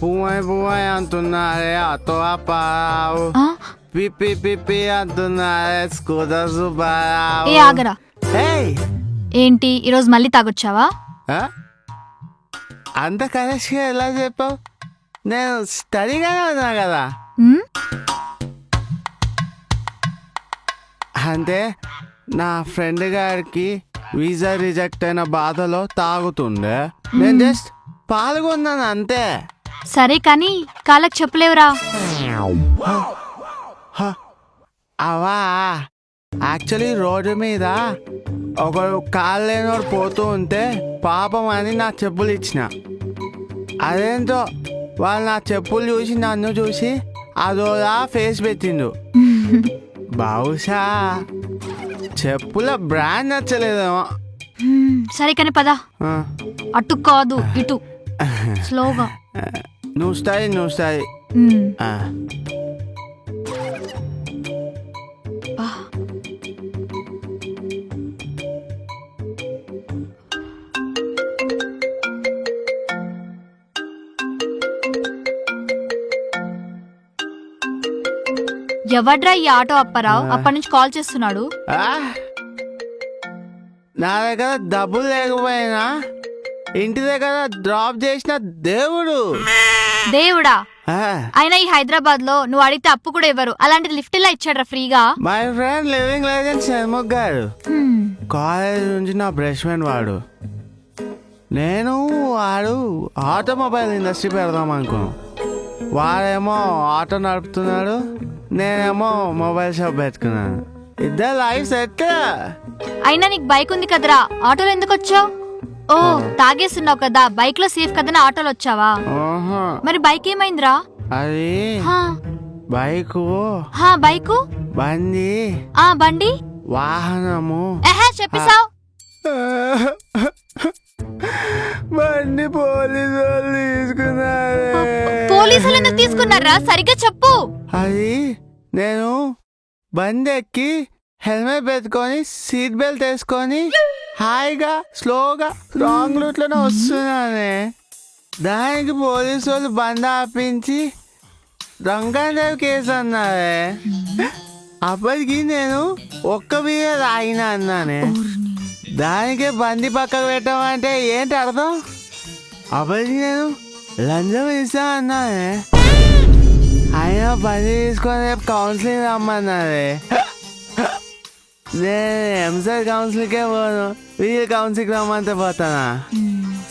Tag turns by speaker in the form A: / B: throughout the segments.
A: పువ్వై పువ్వై అంటున్నారే auto Apparao
B: ఆ?
A: పిప్పి పిప్పి అంటున్నారే సుబ్బారావు
B: ఏ ఆగరా.
A: ఏయ్
B: ఏంటి ఈరోజు మళ్ళీ తాగొచ్చావా?
A: ఆ? అంత కరెక్ట్గా ఎలా చెప్పావు? నేను స్టడీగానే ఉన్నా కదా.
B: ఉమ్,
A: అంటే నా ఫ్రెండ్ గారికి వీసా రిజెక్ట్ అయిన బాధలో తాగుతుండే. నేను జస్ట్ పాల్గొన్నాను అంతే.
B: సరే కానీ కాళ్ళకి చెప్పలేవురా.
A: అవా? యాక్చువల్లీ రోడ్డు మీద ఒకడు కాళ్ళు లేనివాడు పోతూ ఉంటే పాపం అని నా చెప్పులు ఇచ్చిన. అదేంటో వాళ్ళు నా చెప్పులు చూసి నన్ను చూసి అదోలా ఫేస్ పెట్టిండు బహుశా చెప్పుల బ్రాండ్ నచ్చలేదేమో.
B: సరే కానీ పద. అటు కాదు ఇటు. స్లోగా
A: నువ్వు స్టైల్ నువ్వు స్టైల్
B: ఉమ్,
A: ఆ,
B: బా. ఎవడ్రా ఈ ఆటో అప్పారావు? అప్పటి నుంచి కాల్ చేస్తున్నాడు?
A: ఆ, నా దగ్గర డబ్బులు లేకపోయినా ఇంటి దగ్గర డ్రాప్ చేసిన దేవుడు.
B: దేవుడా? అయినా ఈ హైదరాబాద్లో నువ్వు అడిగితే అప్పు కూడా ఇవ్వరు. అలాంటిది లిఫ్ట్ ఇలా ఇచ్చాడ్రా ఫ్రీగా?
A: My friend living legend Shanmukh గారు. కాలేజ్ నుంచి నా ఫ్రెండ్ వాడు. నేను వాడు ఆటోమొబైల్ ఇండస్ట్రీ పెడదాం అనుకున్నాను వాడేమో ఆటో నడుపుతున్నాడు నేనేమో మొబైల్ షాప్ పెట్టుకున్నాను. ఇద్దరు లైఫ్ సెట్.
B: అయినా నీకు బైక్ ఉంది కదరా ఆటోలో ఎందుకు వచ్చావు? ఓ తాగేస్తున్నావు కదా బైక్లో సేఫ్ కదని ఆటోలో వచ్చావా? మరి బైక్ ఏమైందిరా?
A: అది
B: హా,
A: బైకు.
B: హా బైకు?
A: బండి.
B: ఆ బండి?
A: వాహనము.
B: ఎహే చెప్పేశావు.
A: బండి పోలీసు వాళ్ళు తీసుకున్నారే
B: పోలీసులు ఎందుకు తీసుకున్నారా? సరిగ్గా చెప్పు.
A: అది నేను బండి ఎక్కి హెల్మెట్ పెట్టుకొని సీట్ బెల్ట్ వేసుకొని హాయిగా స్లోగా రాంగ్ రూట్లోనే వస్తున్నానే. దానికి పోలీసు వాళ్ళు బండి ఆపించి దొంగదేవి కేసు అన్నారే. అప్పటికి నేను ఒక్క మీద తాగిన అన్నానే. దానికే బంది పక్కకు పెట్టడం అంటే ఏంటి అర్థం? అప్పటికి నేను లంచం ఇస్తా అన్నానే. ఆయన బంది తీసుకొని రేపు కౌన్సిలింగ్ రమ్మన్నారే. నేను ఎంసెట్ కౌన్సిలింగ్కే పోను. వీళ్ళు కౌన్సిలింగ్ రమ్మంటే పోతానా?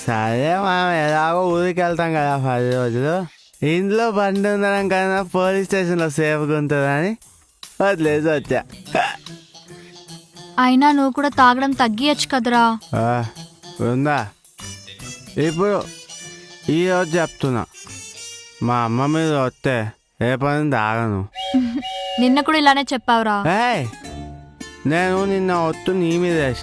A: సరే మనం ఎలాగో ఊరికి వెళ్తాం కదా పది రోజులు. ఇంట్లో బండి ఉండడం కన్నా పోలీస్ స్టేషన్లో సేఫ్గా ఉంటుందని వదిలేసి వచ్చా.
B: అయినా నువ్వు కూడా తాగడం తగ్గియచ్చు కదరా.
A: ఆ, ఉందా? ఇప్పుడు ఈరోజు చెప్తున్నా. మా అమ్మ మీద వస్తే ఏ పని తాగను.
B: నిన్న కూడా ఇలానే చెప్పావురా.
A: ఏయ్ నేను నిన్న ఒత్తు నీ మీద వేసిన